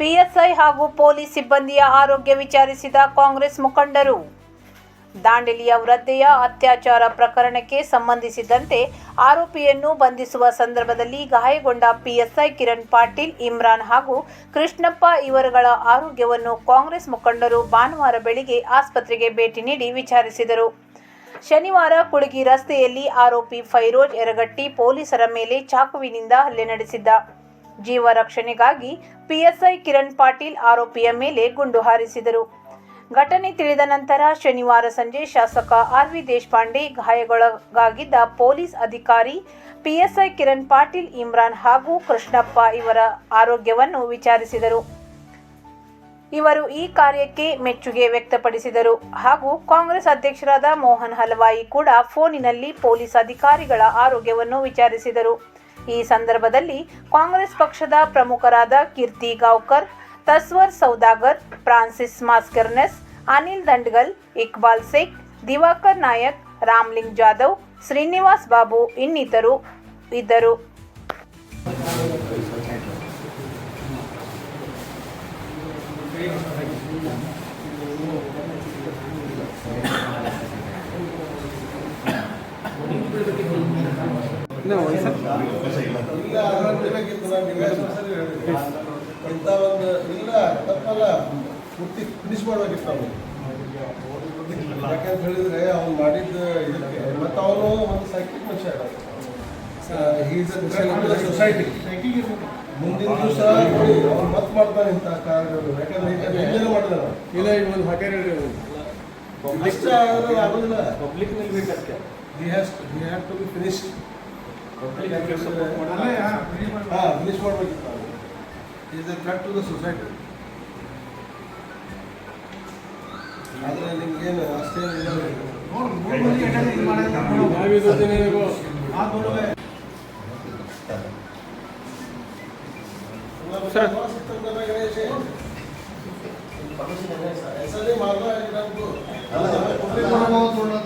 PSI ಹಾಗೂ police ಸಿಬ್ಬಂದಿಯ ಆರೋಗ್ಯ ವಿಚಾರಿಸಿದ ಕಾಂಗ್ರೆಸ್ ಮುಖಂಡರು. ದಾಂಡೇಲಿಯ ವೃದ್ಧೆಯ ಅತ್ಯಾಚಾರ ಪ್ರಕರಣಕ್ಕೆ ಸಂಬಂಧಿಸಿದಂತೆ ಆರೋಪಿಯನ್ನು ಬಂಧಿಸುವ ಸಂದರ್ಭದಲ್ಲಿ ಗಾಯಗೊಂಡ ಪಿಎಸ್ಐ ಕಿರಣ್ ಪಾಟೀಲ್, ಇಮ್ರಾನ್ ಹಾಗೂ ಕೃಷ್ಣಪ್ಪ ಇವರುಗಳ ಆರೋಗ್ಯವನ್ನು ಕಾಂಗ್ರೆಸ್ ಮುಖಂಡರು ಭಾನುವಾರ ಬೆಳಿಗ್ಗೆ ಆಸ್ಪತ್ರೆಗೆ ಭೇಟಿ ನೀಡಿ ವಿಚಾರಿಸಿದರು. ಶನಿವಾರ ಕುಳಗಿ ರಸ್ತೆಯಲ್ಲಿ ಆರೋಪಿ ಫೈರೋಜ್ ಎರಗಟ್ಟಿ ಪೊಲೀಸರ ಮೇಲೆ ಚಾಕುವಿನಿಂದ ಹಲ್ಲೆ ನಡೆಸಿದ್ದ. ಜೀವ ರಕ್ಷಣೆಗಾಗಿ ಪಿಎಸ್ಐ ಕಿರಣ್ ಪಾಟೀಲ್ ಆರೋಪಿಯ ಮೇಲೆ ಗುಂಡು ಹಾರಿಸಿದರು. ಘಟನೆ ತಿಳಿದ ನಂತರ ಶನಿವಾರ ಸಂಜೆ ಶಾಸಕ ಆರ್ ವಿ ದೇಶಪಾಂಡೆ ಗಾಯಗೊಳಗಾಗಿದ್ದ ಪೊಲೀಸ್ ಅಧಿಕಾರಿ ಪಿಎಸ್ಐ ಕಿರಣ್ ಪಾಟೀಲ್ ಇಮ್ರಾನ್ ಹಾಗೂ ಕೃಷ್ಣಪ್ಪ ಇವರ ಆರೋಗ್ಯವನ್ನು ವಿಚಾರಿಸಿದರು. ಇವರು ಈ ಕಾರ್ಯಕ್ಕೆ ಮೆಚ್ಚುಗೆ ವ್ಯಕ್ತಪಡಿಸಿದರು. ಹಾಗೂ ಕಾಂಗ್ರೆಸ್ ಅಧ್ಯಕ್ಷರಾದ ಮೋಹನ್ ಹಲವಾಯಿ ಕೂಡ ಫೋನಿನಲ್ಲಿ ಪೊಲೀಸ್ ಅಧಿಕಾರಿಗಳ ಆರೋಗ್ಯವನ್ನು ವಿಚಾರಿಸಿದರು. ಈ ಸಂದರ್ಭದಲ್ಲಿ ಕಾಂಗ್ರೆಸ್ ಪಕ್ಷದ ಪ್ರಮುಖರಾದ ಕೀರ್ತಿ ಗಾವ್ಕರ್, ತಸ್ವರ್ ಸೌದಾಗರ್, ಫ್ರಾನ್ಸಿಸ್ ಮಾಸ್ಕರ್ನೆಸ್, ಅನಿಲ್ ದಂಡ್ಗಲ್, ಇಕ್ಬಾಲ್ ಸೇಖ್, ದಿವಾಕರ್ ನಾಯಕ್, ರಾಮ್ಲಿಂಗ್ ಜಾಧವ್, ಶ್ರೀನಿವಾಸ್ ಬಾಬು ಇನ್ನಿತರು ಇದ್ದರು. ಇಂಥ ಒಂದು ಇಲ್ಲ ತಪ್ಪಲ್ಲ. ಪೂರ್ತಿ ಫಿನಿಶ್ ಮಾಡ್ಬೇಕಿತ್ತು ನಾವು ಯಾಕಂತ ಹೇಳಿದ್ರೆ ಅವ್ನು ಮಾಡಿದ್ದ ಇದಕ್ಕೆ. ಮತ್ತು ಅವನು ಒಂದು ಸೈಕಿಕ್ ಮನುಷ್ಯ ಸೊಸೈಟಿ ಮುಂದಿನ ದಿವಸ ನೋಡಿ ಅವ್ನು ಮತ್ತೆ ಮಾಡ್ತಾನೆ ಇಂಥ ಕಾರ್ಯಗಳು. ಯಾಕಂದ್ರೆ ಈಗ ಹಿಂದಿನ ಮಾಡಿದಾನ ಇಲ್ಲ ಈಗ ಒಂದು ಹಾಕ್ಯಾರ ಆದ್ರೆ ಆಗೋದಿಲ್ಲ. ಪಬ್ಲಿಕ್ನಲ್ಲಿ ಬೇಕಷ್ಟೇ he has he have to be finished ಹಾಂ ಫಿನಿಶ್ ಮಾಡ್ಬೇಕಿತ್ತು ನಾವು is a threat to the society ಆದರೆ ನಿಮ್ಗೇನು ಅಷ್ಟೇನಿಲ್ಲ ನಾವಿದು ಜನರಿಗೂ ಸರ್ ನಾವೆಲ್ಲ ನಿಂತ್ಕೊಂಡಿದ್ದೇವಲ್ಲ ಆಮೇಲೆ ಏನಿದೆ?